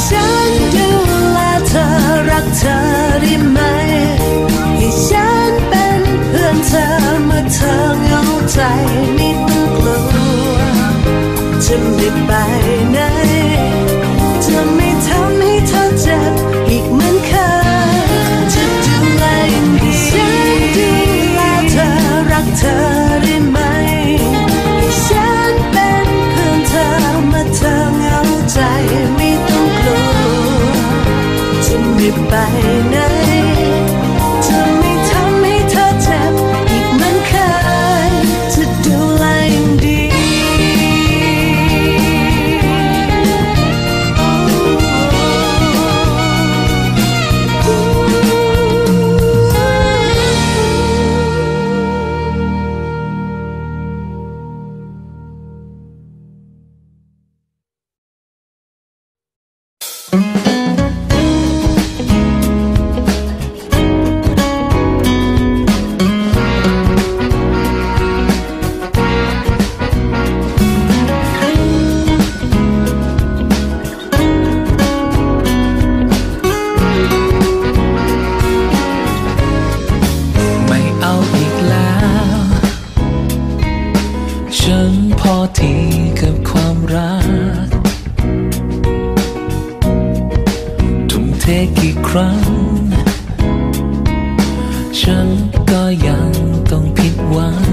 ฉันดูแลเธอรักเธอได้ไหม ให้ฉันเป็นเพื่อนเธอเมื่อเธอเหงาใจไม่กลัวฉัไม่ไปไหน ไปนะ ฉันพอทีกับความรัก ทุ่มเทกี่ครั้ง ฉันก็ยังต้องผิดหวัง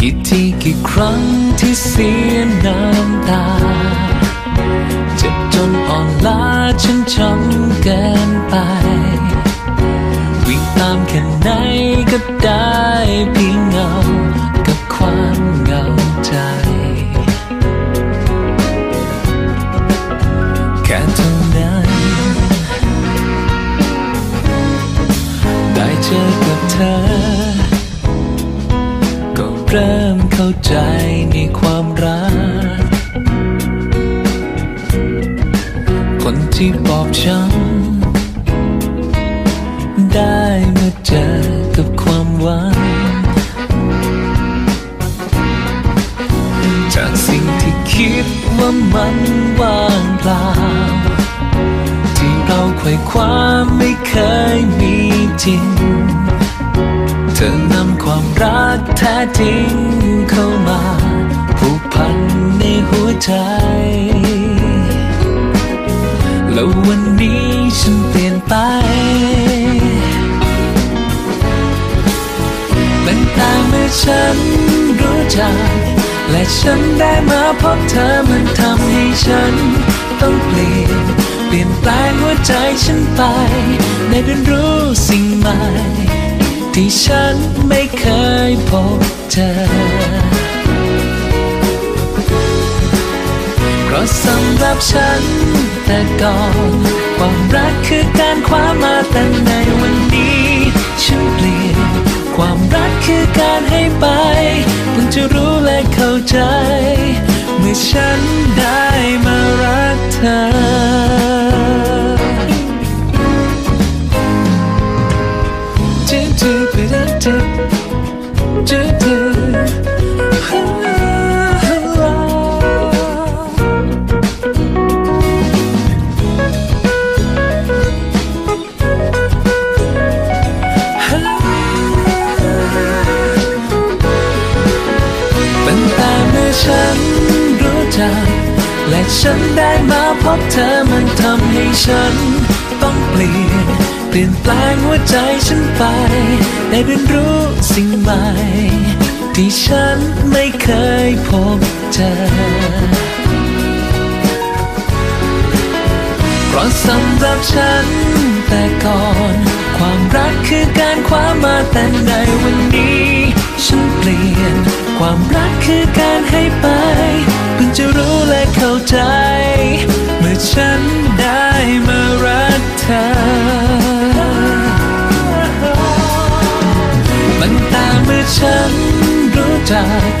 กี่ทีกี่ครั้งที่เสียน้ำตา เจ็บจนอ่อนล้าฉันช้ำเกินไป ตามแค่ไหนก็ได้เพียงเงา กับความเงาใจ แค่เท่านั้น ได้เจอกับเธอ ก็เริ่มเข้าใจในความรัก คนที่บอบช้ำ คิดว่ามันว่างเปล่า ที่เราไขว่คว้าไม่เคยมีจริง เธอนำความรักแท้จริงเข้ามา ผูกพันในหัวใจ แล้ววันนี้ฉันเปลี่ยนไปตั้งแต่เมื่อฉันรู้จัก และฉันได้มาพบเธอมันทำให้ฉันต้องเปลี่ยน เปลี่ยนแปลงหัวใจฉันไป ได้เรียนรู้สิ่งใหม่ ที่ฉันไม่เคยพบเจอเพราะสำหรับฉันแต่ก่อนความรักคือการคว้ามาแต่ในวันนี้ ฉันเปลี่ยน ความรักคือการให้ไป เพิ่งจะรู้และเข้าใจ เมื่อฉันได้มารักเธอ ได้เรียนรู้สิ่งใหม่ ที่ฉันไม่เคยพบเจอเพราะสำหรับฉันแต่ก่อน ความรักคือการคว้ามาแต่ในวันนี้ ฉันเปลี่ยน ความรักคือการให้ไปเพิ่งจะรู้และเข้าใจ เมื่อฉันรู้จัก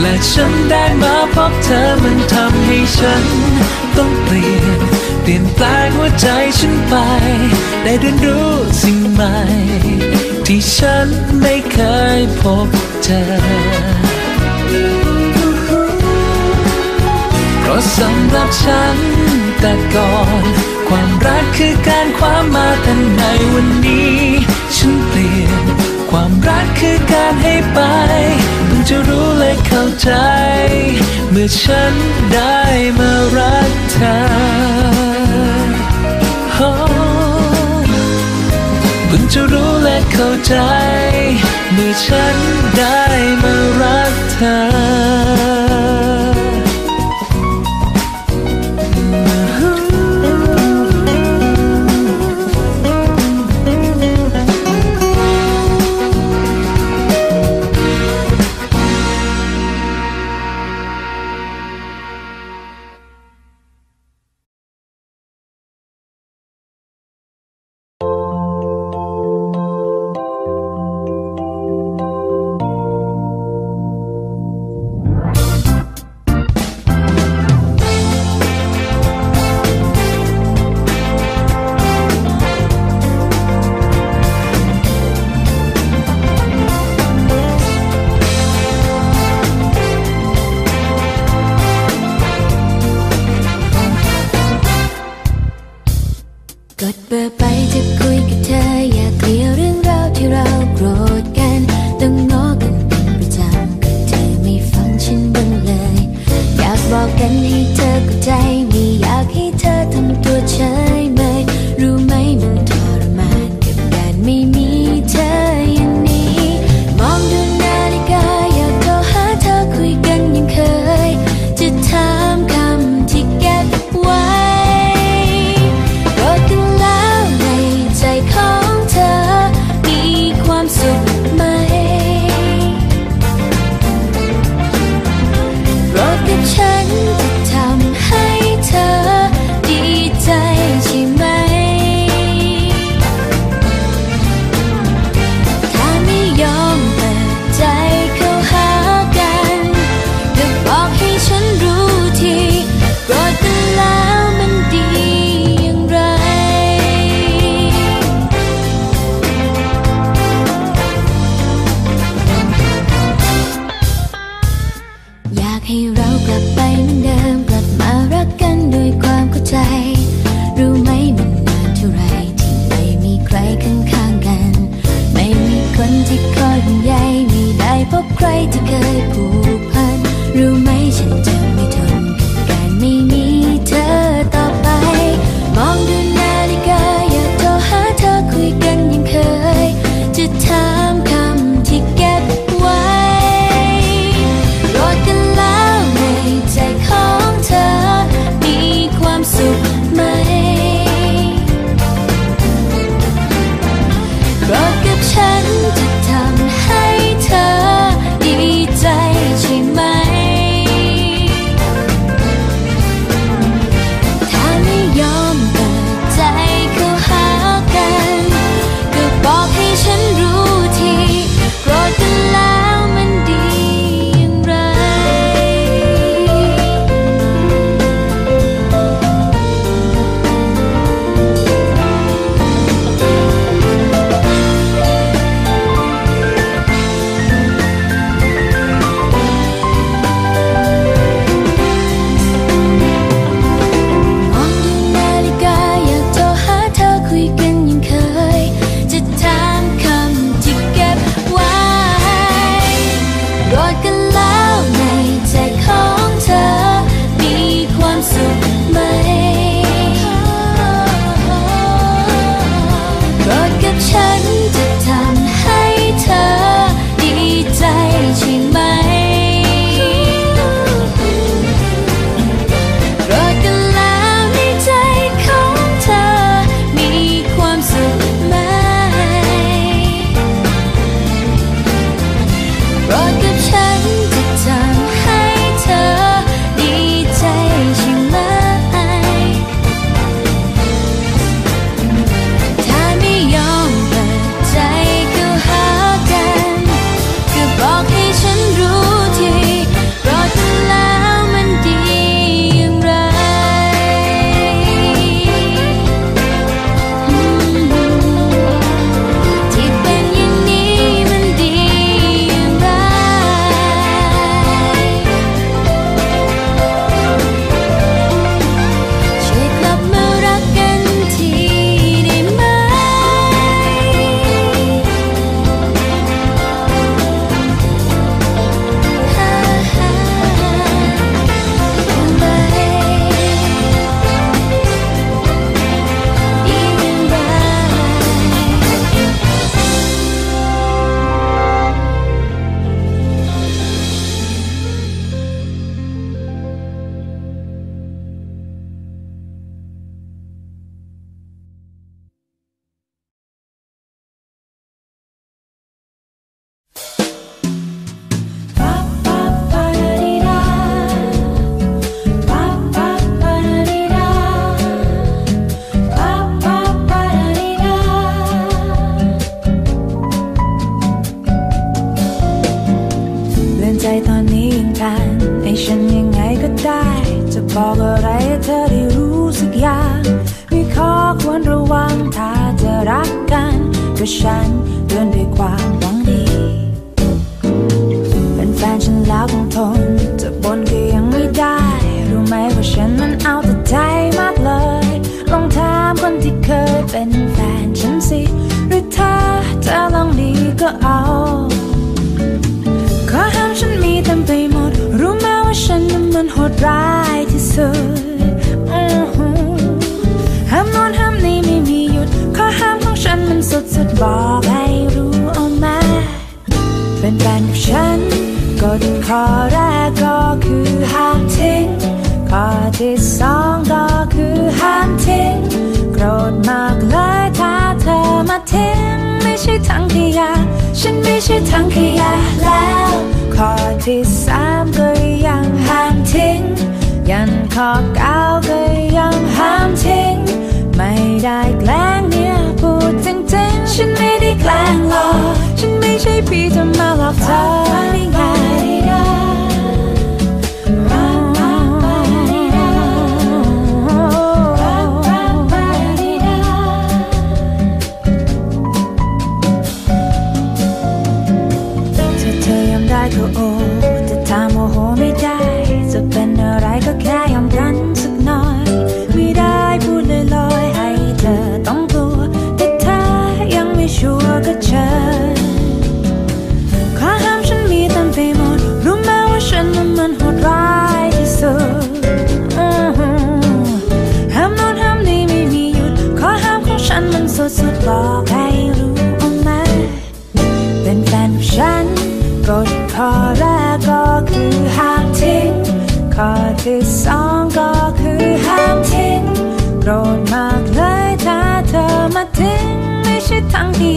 และฉันได้มาพบเธอมันทำให้ฉันต้องเปลี่ยน เปลี่ยนแปลงหัวใจฉันไป ได้เรียนรู้สิ่งใหม่ ที่ฉันไม่เคยพบเจอเพราะสำหรับฉันแต่ก่อน ความรักคือการคว้ามาแต่ในวันนี้ ฉันเปลี่ยน รักคือการให้ไปเพิ่งจะรู้และเข้าใจ เมื่อฉันได้มารักเธอโอ้เพิ่งจะรู้และเข้าใจ เมื่อฉันได้มารักเธอ กดเบอร์ไปจะคุย มันเอาแต่ใจมากเลย ลองถามคนที่เคยเป็นแฟนฉันสิหรือเธอเธอลองดีก็เอาขอห้ามฉันมีเต็มไปหมด รู้ไหมว่าฉันนั้นมันโหดร้ายที่สุดห้ามนอนห้ามนี้ไม่มีหยุดขอห้ามของฉันมันสุดสุดบอกให้รู้เอาไหมเป็นแฟนกับฉันก็ต้องขอแรกก่อน ที่สองก็คือห้ามทิ้งโกรธมากเลยถ้าเธอมาทิ้งไม่ใช่ทั้งขยะ ฉันไม่ใช่ทั้งขยะแล้ว ข้อที่สาม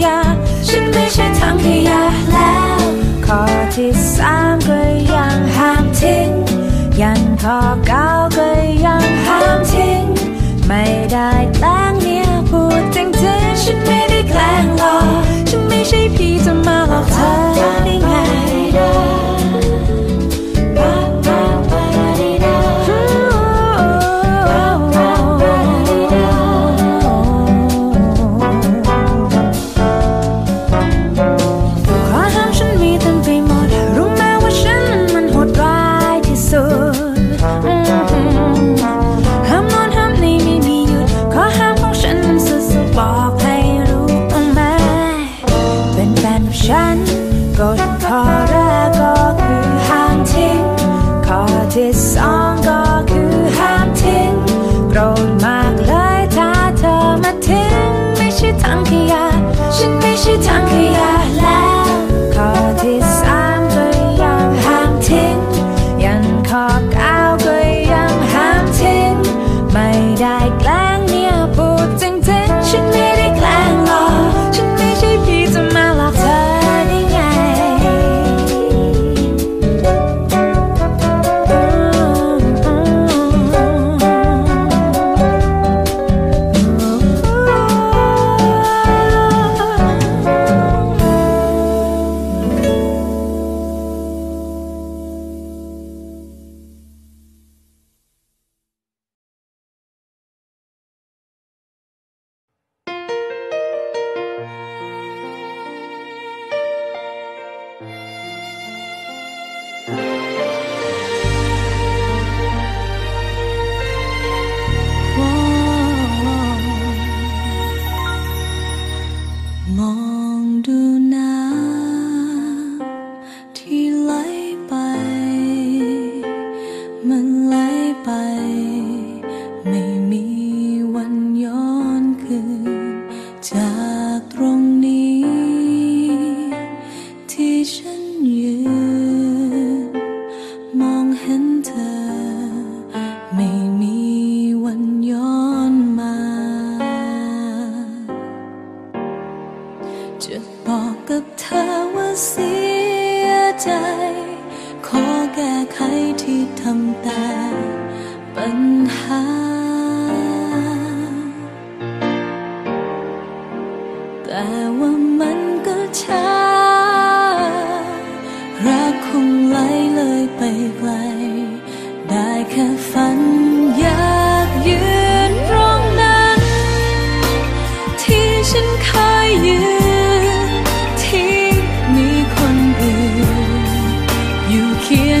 ยะ ฉันไม่ใช่ถังขยะแล้ว ข้อที่สามก็ยังห้ามทิ้ง ยันข้อเก้าก็ยังห้ามทิ้ง ไม่ได้ตั้ง sangria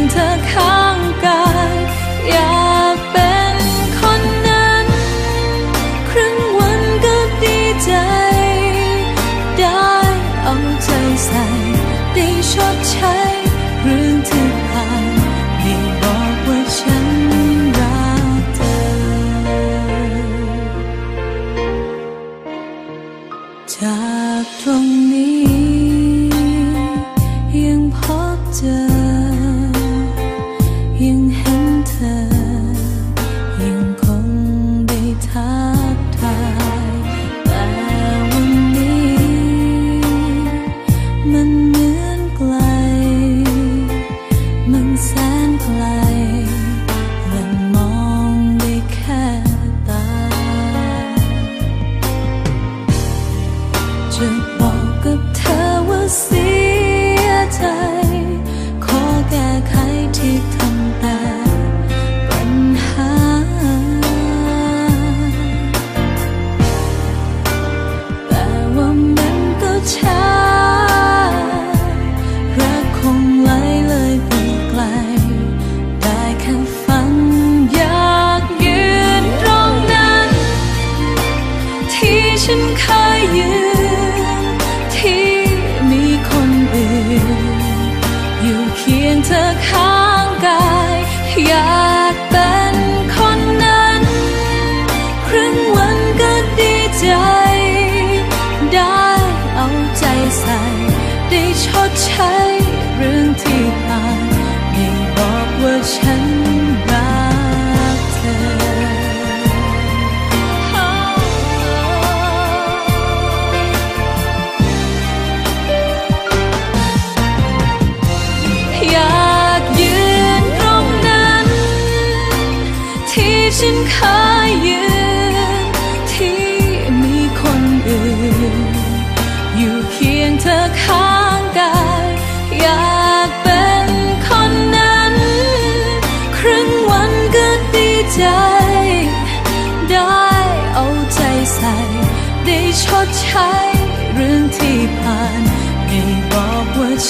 的靠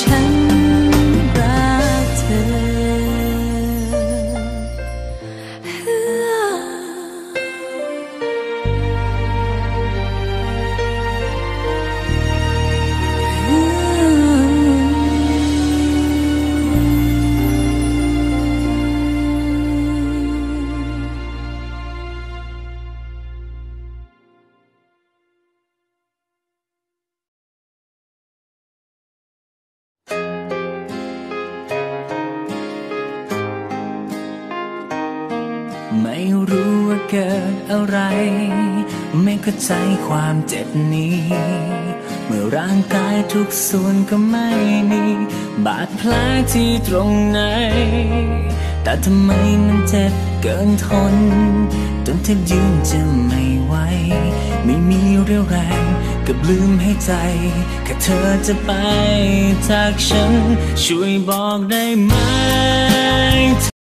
บอ รู้ว่าเกิดอะไร ไม่เข้าใจความเจ็บนี้ เมื่อร่างกายทุกส่วนก็ไม่มี บาดแผลที่ตรงไหน แต่ทำไมมันเจ็บเกินทน จนแทบยืนจะไม่ไหว ไม่มีเรี่ยวแรงกับลืมให้ใจแค่เธอจะไปจากฉัน ช่วยบอกได้ไหม